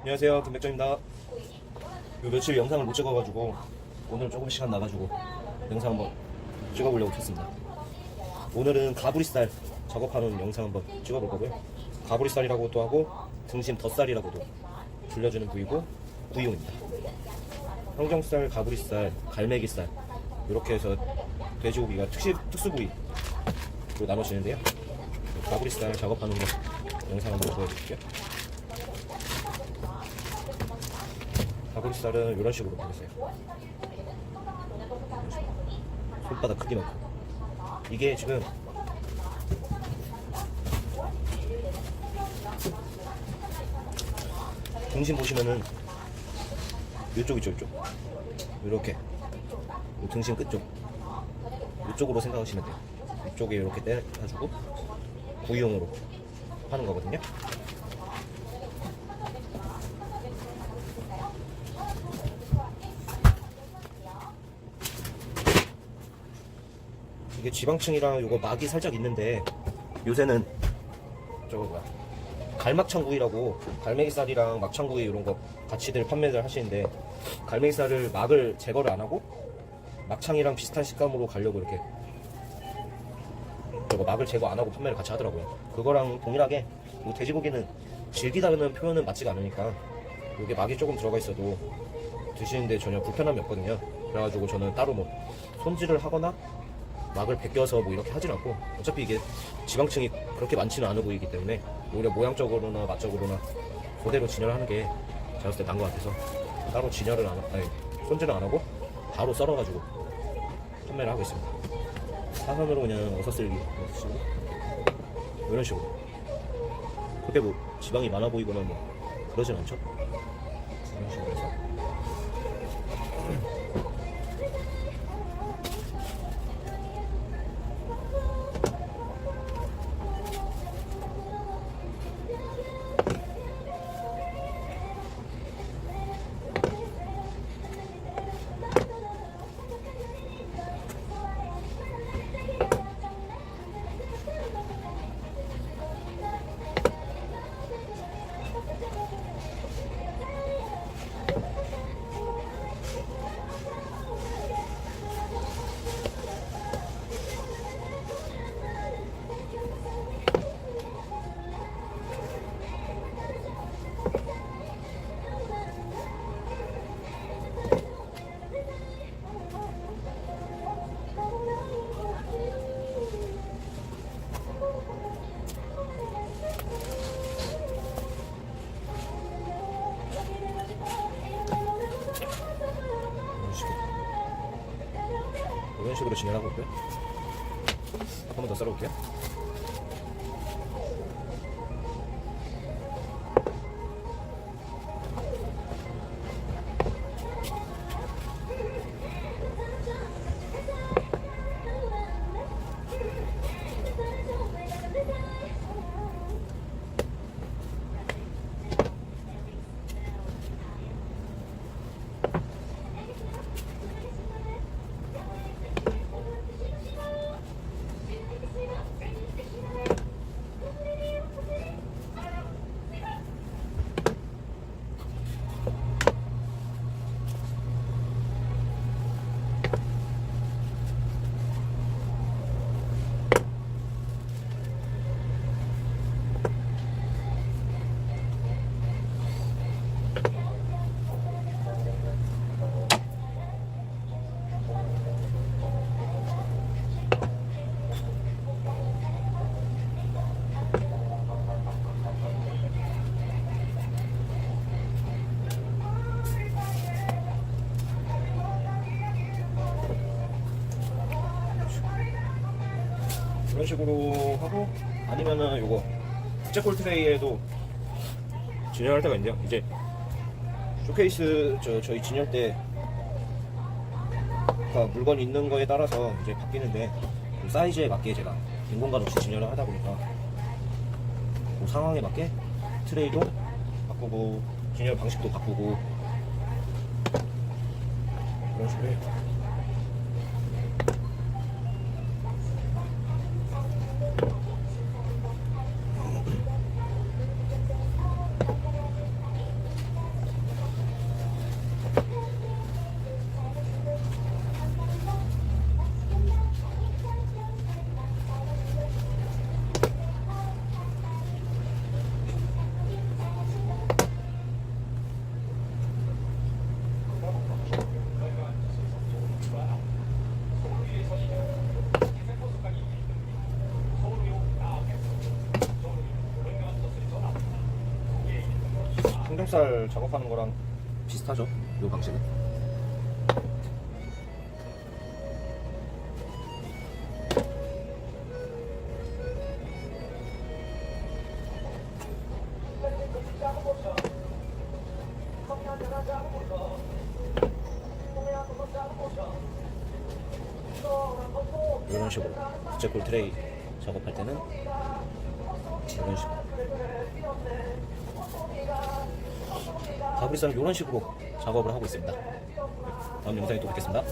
안녕하세요. 김백정입니다. 요 며칠 영상을 못 찍어가지고 오늘 조금 시간 나가지고 영상 한번 찍어보려고 켰습니다. 오늘은 가브리살 작업하는 영상 한번 찍어볼 거고요. 가브리살이라고도 하고 등심 덧살이라고도 불려주는 부위고 구이용입니다. 청정살, 가브리살, 갈매기살 이렇게 해서 돼지고기가 특시, 특수 부위로 나눠지는데요. 가브리살 작업하는 거 영상 한번 보여드릴게요 가브리살은 이런 식으로 보세요. 손바닥 크기만큼. 이게 지금 중심 보시면은 이쪽 이쪽 이쪽 이렇게 이 등심 끝쪽 이쪽으로 생각하시면 돼요. 이쪽에 이렇게 떼가지고 구이용으로 하는 거거든요. 이게 지방층이랑 요거 막이 살짝 있는데 요새는 저거 뭐야? 갈막창구이라고 갈매기살이랑 막창구이 이런 거 같이들 판매를 하시는데 갈매기살을 막을 제거를 안 하고 막창이랑 비슷한 식감으로 가려고 이렇게 저거 막을 제거 안 하고 판매를 같이 하더라고요. 그거랑 동일하게 이 돼지고기는 질기다는 표현은 맞지가 않으니까 이게 막이 조금 들어가 있어도 드시는데 전혀 불편함이 없거든요. 그래가지고 저는 따로 뭐 손질을 하거나 막을 벗겨서 뭐 이렇게 하진 않고 어차피 이게 지방층이 그렇게 많지는 않은 부위이기 때문에 오히려 모양적으로나 맛적으로나 그대로 진열하는 게 제가 봤을 때 나은 것 같아서 따로 진열을 안 하- 아니 손질을 안 하고 바로 썰어가지고 판매를 하고 있습니다. 사선으로 그냥 어서 쓸기 쓰시고 이런 식으로. 그렇게 뭐 지방이 많아 보이거나 뭐 그러진 않죠? 이런 식으로 해서 식으로 진행하고 있고요. 한 번 더 썰어볼게요 이런 식으로 하고 아니면은 요거 국제 콜 트레이에도 진열할 때가 있는데요. 이제 쇼케이스 저, 저희 진열 때 물건이 있는 거에 따라서 이제 바뀌는데 그 사이즈에 맞게 제가 인공간 없이 진열을 하다 보니까 그 상황에 맞게 트레이도 바꾸고 진열 방식도 바꾸고 그런 식으로 해요 항정살 작업하는 거랑 비슷하죠. 이 방식은. 이런 식으로 부채꼴 트레이 작업할 때는 이런 식으로 가브리살은 이런 식으로 작업을 하고 있습니다. 다음 영상에 또 뵙겠습니다.